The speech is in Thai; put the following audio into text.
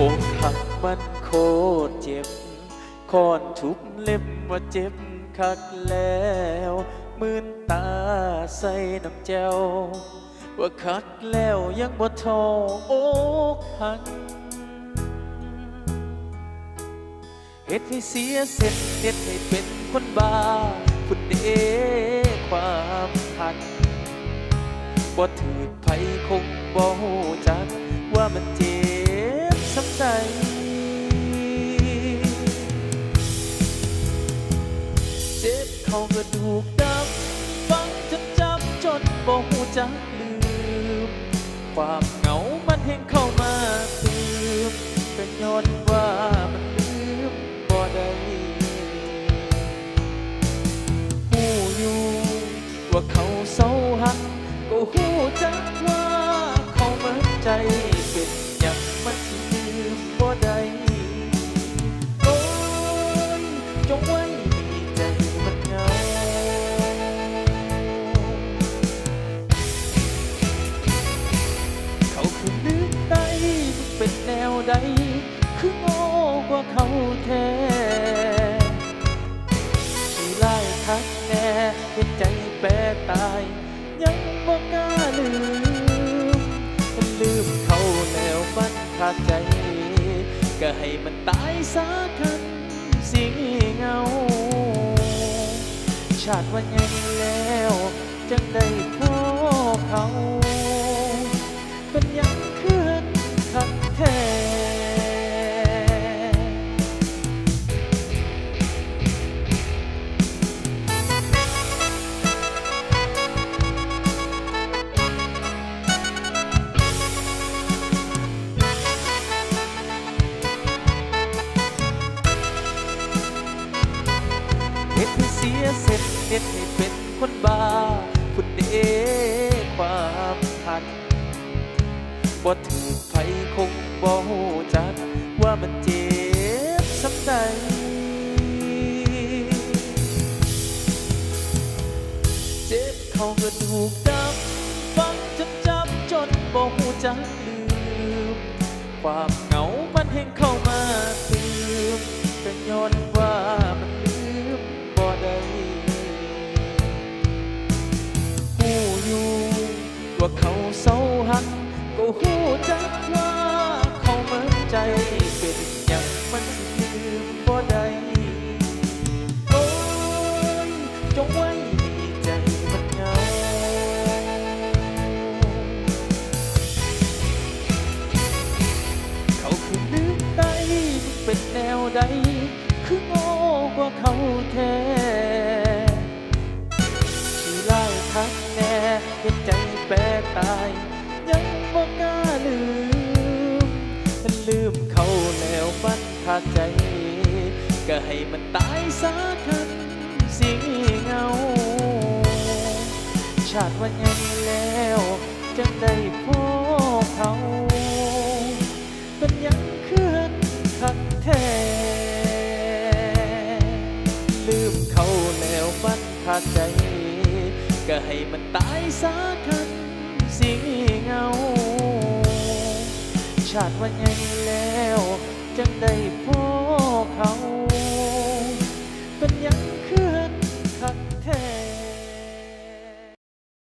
อกหักมันโคตรเจ็บคอนทุบเล็บว่าเจ็บคักแล้วมืนตาใส่น้ำแจวว่าคักแล้วยังบ่ทออกหักเฮ็ดให้เสียเสร็จเฮ็ดให้เป็นคนบ้าคุณเดความหักบ่ถือไผคง เขากระดูกดำฟังจนจำจนบ่ฮู้จักลืม ความเหงามันเห็นเข้ามาตืมก็ย้อนว่ามันลืมบ่ได้หูอยู่ว่าเขาเศร้าหักก็หูจักว่าเขาเหมือนใจ ใดคือโง่กว่าเขาแท้ที่ไล่ทักแน่เห็นใจแปรตาย ยังบ่กล้าลืมมันลืมเขาแล้วมันขาดใจ ก็ให้มันตายซะคันสิเงา ชาติวันยังแล้ว เฮ็ดให้เป็นคนบ้าคุณเดความหักบ่ถือไผคงบ่ฮู้จักว่ามันเจ็บสำใดเจ็บเข้ากระดูกดำฟังจนจำจนบ่ฮู้จักลืม ความเหงามันเห็นเข้ามาตืมก็ย้อน ว่าเขาเศร้าหักก็หูจักว่าเขาเหมือนใจเป็นอย่างมันลืมบ่ได้โอ้ยจงไว้ใจมันเหงาเขาคือนึกได้เป็นแนวใดคือโง่กว่าเขาแท้ ลืมเขาแล้วมันขาดใจ ก็ให้มันตายซะคันสิเงา ชาติวันยังแล้วจังได้พบเขาเป็นยังเคลื่อนคักแท้ลืมเขาแล้วมันขาดใจ ก็ให้มันตายซะคันสิเงา ชาติว่าไงแล้วจังได้พบเขาเป็นหยังเคลื่อ